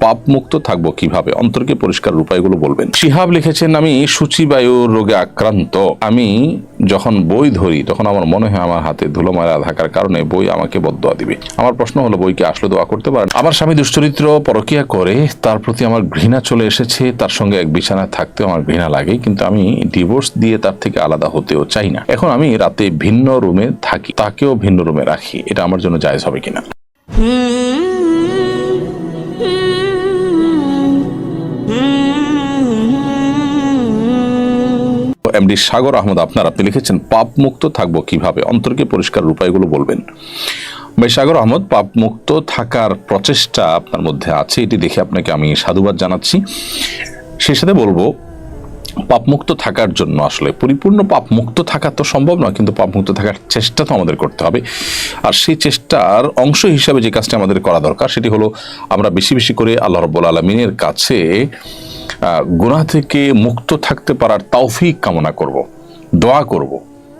পাপ মুক্ত থাকব কীভাবে? অন্তরকে পরিষ্কার উপায়গুলো বলবেন। শিহাব লিখেছেন, আমি সূচিবায়ুর রোগে আক্রান্ত। আমি যখন বই ধরি, তখন আমার মনে হয় আমার হাতে ধুলো মারা থাকার কারণে বই আমাকে বদয়া দিবে। আমার প্রশ্ন হলো বইকে আসলে দোয়া করতে পারেন? আমার স্বামী দুশ্চরিত্র পরকিয়া করে, তার প্রতি আমার ঘৃণা চলে এসেছে, তার সঙ্গে এক বিছানায় থাকতেও আমার ঘৃণা লাগে, কিন্তু আমি ডিভোর্স দিয়ে তার থেকে আলাদা হতেও চাই না। এখন আমি রাতে ভিন্ন রুমে থাকি, তাকেও ভিন্ন রুমে রাখি। এটা আমার জন্য জায়জ হবে কিনা? এমডি সাগর আহমদ, আপনার আপনি লিখেছেন, পাপ মুক্ত থাকব কীভাবে? অন্তরকে পরিষ্কার উপায়গুলো বলবেন। ভাই, সাগর আহমদ, পাপ মুক্ত থাকার প্রচেষ্টা আপনার মধ্যে আছে, এটি দেখে আপনাকে আমি সাধুবাদ জানাচ্ছি। সেই সাথে বলব পাপমুক্ত থাকার জন্য আসলে পরিপূর্ণ পাপমুক্ত থাকা তো সম্ভব নয়, কিন্তু পাপমুক্ত থাকার চেষ্টা তো আমাদের করতে হবে। আর সেই চেষ্টার অংশ হিসাবে যে কাজটা আমাদের করা দরকার, সেটি হলো আমরা বেশি বেশি করে আল্লাহ রব্বুল আলমিনের কাছে গুনাহ থেকে মুক্ত থাকতে পারার তৌফিক কামনা করব, দোয়া করব।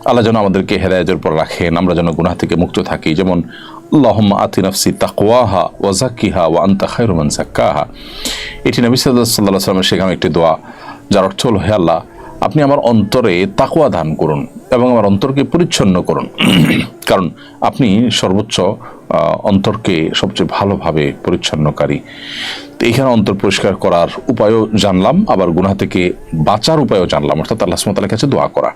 আল্লাহ যেন আমাদেরকে হেদায়তের উপর রাখেন, আমরা যেন গুনাহ থেকে মুক্ত থাকি। যেমন, আল্লাহম্মা আতি নফসি তাকওয়াহা ওয়া জাক্কিহা ওয়া আনতা খায়রু মান জাক্কাহা এটি নবী সাল্লাল্লাহু আলাইহি সাল্লামের শেখানো একটি দোয়া, যার অর্থ হলো, হে আল্লাহ আপনি আমার অন্তরে তাকুয়া দান করুন এবং আমার অন্তরকে পরিচ্ছন্ন করুন। কারণ আপনি সর্বোচ্চ অন্তরকে সবচেয়ে ভালোভাবে পরিচ্ছন্নকারী। তো এইখানে অন্তর পরিষ্কার করার উপায়ও জানলাম, আবার গুনাহ থেকে বাঁচার উপায়ও জানলাম। অর্থাৎ আল্লাহ সুমতালের কাছে দোয়া করা।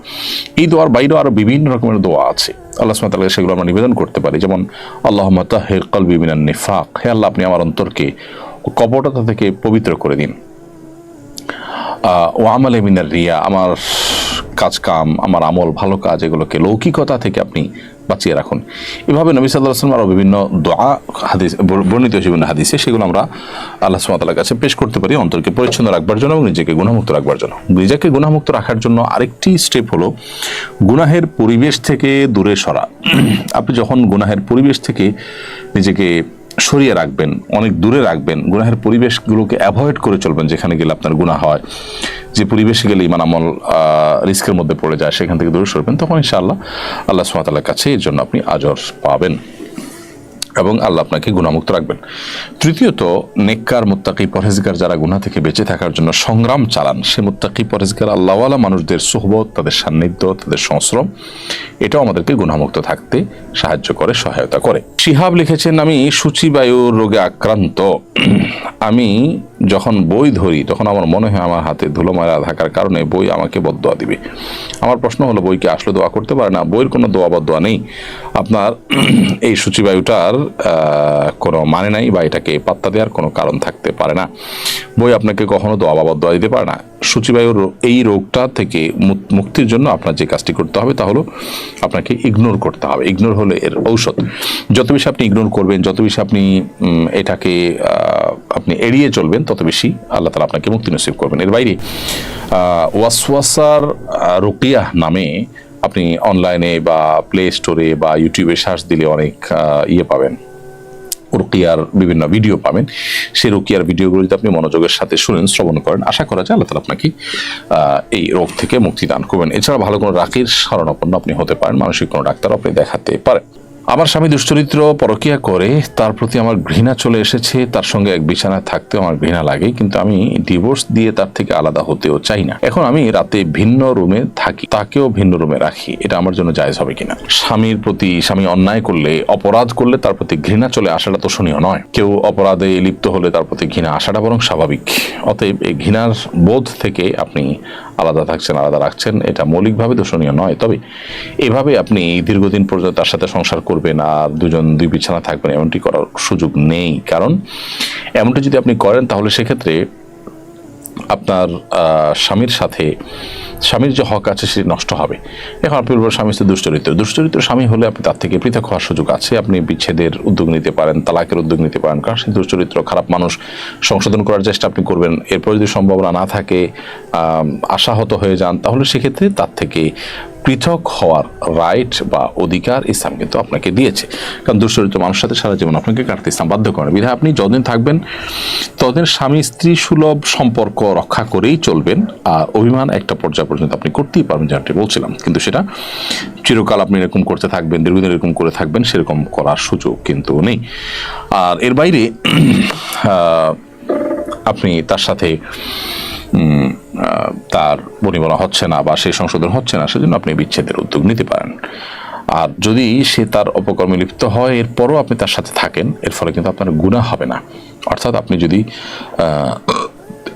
এই দোয়ার বাইরেও আরও বিভিন্ন রকমের দোয়া আছে। আল্লাহ সুমতালের সেগুলো আমরা নিবেদন করতে পারি। যেমন আল্লাহ তাহের কলবি মিনান নিফাক। হে আল্লাহ, আপনি আমার অন্তরকে কপটতা থেকে পবিত্র করে দিন। ও আমলে মিনার রিয়া, আমার কাজ কাম, আমার আমল ভালো কাজ, এগুলোকে লৌকিকতা থেকে আপনি বাঁচিয়ে রাখুন। এভাবে নবী সাল্লাহ আসলাম আরও বিভিন্ন দোয়া, হাদিস, বর- বর্ণিত বিভিন্ন হাদিসে সেগুলো আমরা আল্লাহ সুমাতালার কাছে পেশ করতে পারি, অন্তরকে পরিচ্ছন্ন রাখবার জন্য এবং নিজেকে গুণামুক্ত রাখবার জন্য। নিজেকে গুণামুক্ত রাখার জন্য আরেকটি স্টেপ হলো গুনাহের পরিবেশ থেকে দূরে সরা। আপনি যখন গুনাহের পরিবেশ থেকে নিজেকে সরিয়ে রাখবেন, অনেক দূরে রাখবেন। গুনাহের পরিবেশগুলোকে অ্যাভয়েড করে চলবেন যেখানে গেলে আপনার গুণা হয়। যে পরিবেশে গেলে ইমান আমল রিস্কের মধ্যে পড়ে যায়, সেখান থেকে দূরে সরবেন, তখন ইনশাআল্লাহ আল্লাহ সুমাতালার কাছে এর জন্য আপনি আজর পাবেন। এবং আল্লাহ আপনাকে গুণামুক্ত রাখবেন। তৃতীয়ত, নেককার, মোত্তাকি, পরহেজগার যারা গুণা থেকে বেঁচে থাকার জন্য সংগ্রাম চালান, সে মোত্তাকি, পরহেজগার, আল্লাহওয়ালা মানুষদের সোহবত, তাদের সান্নিধ্য, তাদের সংশ্রম, এটাও আমাদেরকে গুণামুক্ত থাকতে সাহায্য করে, সহায়তা করে। শিহাব লিখেছেন, আমি সূচিবায়ুর রোগে আক্রান্ত। আমি যখন বই ধরি, তখন আমার মনে হয় আমার হাতে ধুলো মারা থাকার কারণে বই আমাকে বদয়া দিবে। আমার প্রশ্ন হলো বইকে আসলে দোয়া করতে পারে না? বইয়ের কোনো দোয়া বদয়া নেই। আপনার এই সূচিবায়ুটার কোনো মানে নাই বা এটাকে পাত্তা দেওয়ার কোনো কারণ থাকতে পারে না। বই আপনাকে কখনো দোয়া বা বদয়া দিতে পারে না। সূচিবায়ুর এই রোগটা থেকে মুক্তির জন্য আপনার যে কাজটি করতে হবে তা হলো, আপনাকে ইগনোর করতে হবে। ইগনোর হলো এর ঔষধ। যত বেশি আপনি ইগনোর করবেন, যত বেশি আপনি এটাকে আপনি এড়িয়ে চলবেন তত বেশি আল্লাহ তালা আপনাকে মুক্তি নসিব করবেন। এর বাইরে ওয়াসওয়াসার আহ, রুকিয়াহ নামে আপনি অনলাইনে বা প্লে স্টোরে বা ইউটিউবে সার্চ দিলে অনেক ইয়ে পাবেন। রুকিয়ার বিভিন্ন ভিডিও পাবেন। সেই রুকিয়ার ভিডিওগুলো যদি আপনি মনোযোগের সাথে শুনেন শ্রবণ করেন। আশা করা যায় আল্লাহ তালা আপনাকে এই রোগ থেকে মুক্তি দান করবেন। এছাড়া ভালো কোনো রাকির শরণাপন্ন আপনি হতে পারেন। মানসিক কোনো ডাক্তার আপনি দেখাতে পারেন। আমার স্বামী দুশ্চরিত্র পরকিয়া করে তার প্রতি আমার ঘৃণা চলে এসেছে, তার সঙ্গে এক বিছানায় থাকতেও আমার ঘৃণা লাগে, কিন্তু আমি ডিভোর্স দিয়ে তার থেকে আলাদা হতেও চাই না। এখন আমি রাতে ভিন্ন রুমে থাকি, তাকেও ভিন্ন রুমে রাখি, এটা আমার জন্য জায়েজ হবে কিনা? স্বামীর প্রতি, স্বামী অন্যায় করলে, অপরাধ করলে তার প্রতি ঘৃণা চলে আসাটা তো শোনীয় নয়। কেউ অপরাধে লিপ্ত হলে তার প্রতি ঘৃণা আসাটা বরং স্বাভাবিক। অতএব এই ঘৃণার বোধ থেকে আপনি আলাদা থাকছেন, আলাদা রাখছেন, এটা মৌলিকভাবে দোষণীয় নয়। তবে এভাবে আপনি দীর্ঘদিন পর্যন্ত তার সাথে সংসার করবেন আর দুজন দুই বিছানা থাকবেন, এমনটি করার সুযোগ নেই। কারণ এমনটি যদি আপনি করেন, তাহলে সেক্ষেত্রে আপনার স্বামীর সাথে, স্বামীর যে হক আছে সেটি নষ্ট হবে। এখন আপনি বলবেন, স্বামী হচ্ছে দুশ্চরিত্র। দুশ্চরিত্র স্বামী হলে আপনি তার থেকে পৃথক হওয়ার সুযোগ আছে। আপনি বিচ্ছেদের উদ্যোগ নিতে পারেন, তালাকের উদ্যোগ নিতে পারেন। কারণ সে দুশ্চরিত্র, খারাপ মানুষ। সংশোধন করার চেষ্টা আপনি করবেন। এরপর যদি সম্ভাবনা না থাকে আশাহত হয়ে যান, তাহলে সেক্ষেত্রে তার থেকে পৃথক হওয়ার রাইট বা অধিকার ইসলাম কিন্তু আপনাকে দিয়েছে। কারণ দুশ্চরিত্র মানুষের সাথে সারা জীবন আপনাকে কাটতে ইসলাম বাধ্য করেন বিধায় আপনি যতদিন থাকবেন, ততদিন স্বামী স্ত্রী সুলভ সম্পর্ক রক্ষা করেই চলবেন। আর অভিমান একটা পর্যায় পর্যন্ত আপনি করতেই পারবেন, যেমনটি বলছিলাম। কিন্তু সেটা চিরকাল আপনি এরকম করতে থাকবেন, দীর্ঘদিন এরকম করে থাকবেন, সেরকম করার সুযোগ কিন্তু নেই। আর এর বাইরে আপনি তার সাথে তার বনিবনা হচ্ছে না বা সেই সংশোধন হচ্ছে না, সেজন্য আপনি বিচ্ছেদের উদ্যোগ নিতে পারেন। আর যদি সে তার অপকর্মে লিপ্ত হয়, এরপরও আপনি তার সাথে থাকেন, এর ফলে কিন্তু আপনার গুণা হবে না। অর্থাৎ আপনি যদি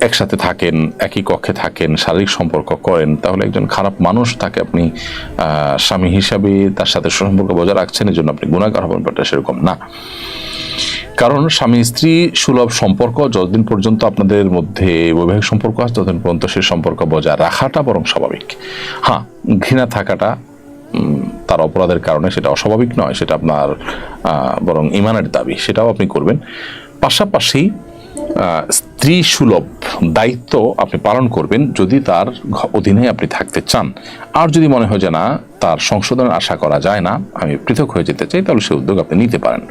একসাথে থাকেন, একই কক্ষে থাকেন, শারীরিক সম্পর্ক করেন, তাহলে একজন খারাপ মানুষ তাকে আপনি স্বামী হিসাবে তার সাথে সম্পর্ক বজায় রাখছেন এই জন্য আপনি গুণাগার হবেন, ব্যাপারটা সেরকম না। কারণ স্বামী স্ত্রী সুলভ সম্পর্ক যতদিন পর্যন্ত আপনাদের মধ্যে বৈবাহিক সম্পর্ক আছে, ততদিন পর্যন্ত সেই সম্পর্ক বজায় রাখাটা বরং স্বাভাবিক। হ্যাঁ ঘৃণা থাকাটা তার অপরাধের কারণে সেটা অস্বাভাবিক নয়, সেটা আপনার বরং ইমানের দাবি, সেটাও আপনি করবেন। পাশাপাশি স্ত্রী সুলভ দায়িত্ব আপনি পালন করবেন যদি তার অধীনে আপনি থাকতে চান। আর যদি মনে হয় যে না, তার সংশোধনের আশা করা যায় না, আমি পৃথক হয়ে যেতে চাই, তাহলে সে উদ্যোগ আপনি নিতে পারেন।